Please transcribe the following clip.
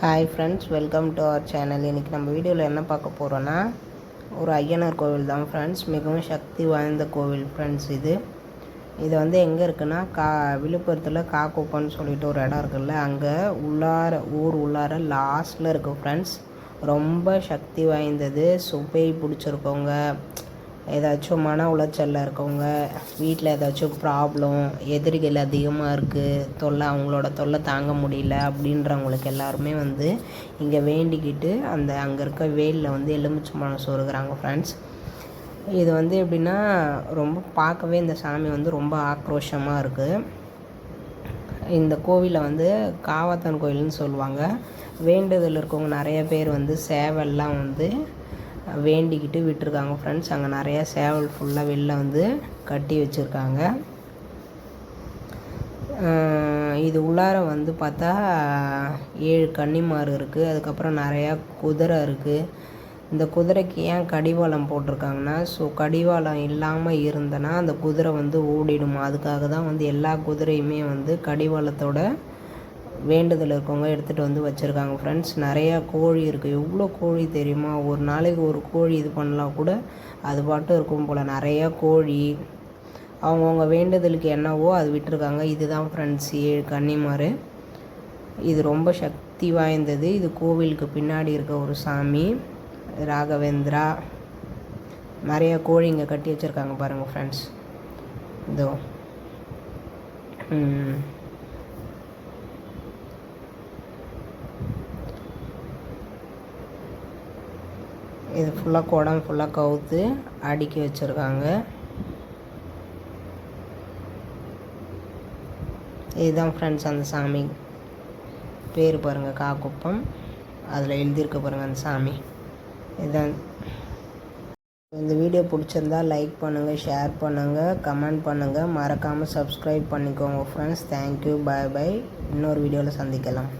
Hi friends welcome to our channel இன்றைக்கி நம்ம வீடியோவில் என்ன பார்க்க போகிறோன்னா ஒரு ஐயனார் கோவில் தான் ஃப்ரெண்ட்ஸ் மிகவும் சக்தி வாய்ந்த கோவில் ஃப்ரெண்ட்ஸ் இது. இது வந்து எங்கே இருக்குன்னா கா விழுப்புரத்தில் காக்கோப்பன்னு சொல்லிட்டு ஒரு இடம் இருக்குல்ல அங்கே உள்ளார ஊர் உள்ளார லாஸ்ட்டில் இருக்குது ஃப்ரெண்ட்ஸ் ரொம்ப சக்தி வாய்ந்தது. சுவை பிடிச்சிருக்கவங்க. ஏதாச்சும் மன உளைச்சலில் இருக்கவங்க வீட்டில் ஏதாச்சும் ப்ராப்ளம் எதிரிகள் அதிகமாக இருக்குது தொல்லை அவங்களோட தொல்லை தாங்க முடியல அப்படின்றவங்களுக்கு எல்லாருமே வந்து இங்கே வேண்டிக்கிட்டு அந்த அங்கே இருக்க வேலில் வந்து எலுமிச்சம்பழம் சொருகிறாங்க ஃப்ரெண்ட்ஸ் இது வந்து எப்படின்னா ரொம்ப பார்க்கவே இந்த சாமி வந்து ரொம்ப ஆக்ரோஷமாக இருக்குது இந்த கோவிலை வந்து காவாத்தன் கோயில்னு சொல்லுவாங்க. வேண்டுதல் இருக்கவங்க நிறைய பேர் வந்து சேவல்லாம் வந்து வேண்டிக்கிட்டு விட்டுருக்காங்க ஃப்ரெண்ட்ஸ் அங்கே நிறையா சேவல் ஃபுல்லாக வெளில வந்து கட்டி வச்சுருக்காங்க. இது உள்ளார வந்து பார்த்தா ஏழு கன்னிமார் இருக்குது அதுக்கப்புறம் நிறையா குதிரை இருக்குது இந்த குதிரைக்கு ஏன் கடிவாளம் போட்டிருக்காங்கன்னா ஸோ கடிவாளம் இல்லாமல் இருந்தனா அந்த குதிரை வந்து ஓடிடும்? அதுக்காக தான் வந்து எல்லா குதிரையுமே வந்து கடிவாளத்தோட வேண்டுதல் இருக்கவங்க எடுத்துகிட்டு வந்து வச்சுருக்காங்க ஃப்ரெண்ட்ஸ் நிறையா கோழி இருக்குது எவ்வளோ கோழி தெரியுமா? ஒரு நாளைக்கு ஒரு கோழி இது பண்ணலாம் கூட அது பாட்டும் இருக்கும் போல். நிறையா கோழி அவங்கவுங்க வேண்டுதலுக்கு என்னவோ அது விட்டுருக்காங்க. இதுதான் ஃப்ரெண்ட்ஸ் ஏழு கன்னிமார். இது ரொம்ப சக்தி வாய்ந்தது. இது கோவிலுக்கு பின்னாடி இருக்க ஒரு சாமி ராகவேந்திரா. நிறைய கோழிங்க கட்டி வச்சுருக்காங்க பாருங்கள் ஃப்ரெண்ட்ஸ் இதோ. இது ஃபுல்லாக குடம் ஃபுல்லாக கவுத்து அடுக்கி வச்சுருக்காங்க. இதுதான் ஃப்ரெண்ட்ஸ் அந்த சாமி. பேர் பாருங்கள் காக்குப்பம். அதில் எழுதியிருக்க பாருங்கள் அந்த சாமி. இதுதான். இந்த வீடியோ பிடிச்சிருந்தா லைக் பண்ணுங்கள் ஷேர் பண்ணுங்கள் கமெண்ட் பண்ணுங்கள் மறக்காமல் சப்ஸ்கிரைப் பண்ணிக்கோங்க ஃப்ரெண்ட்ஸ் தேங்க்யூ பாய் பாய் இன்னொரு வீடியோவில் சந்திக்கலாம்.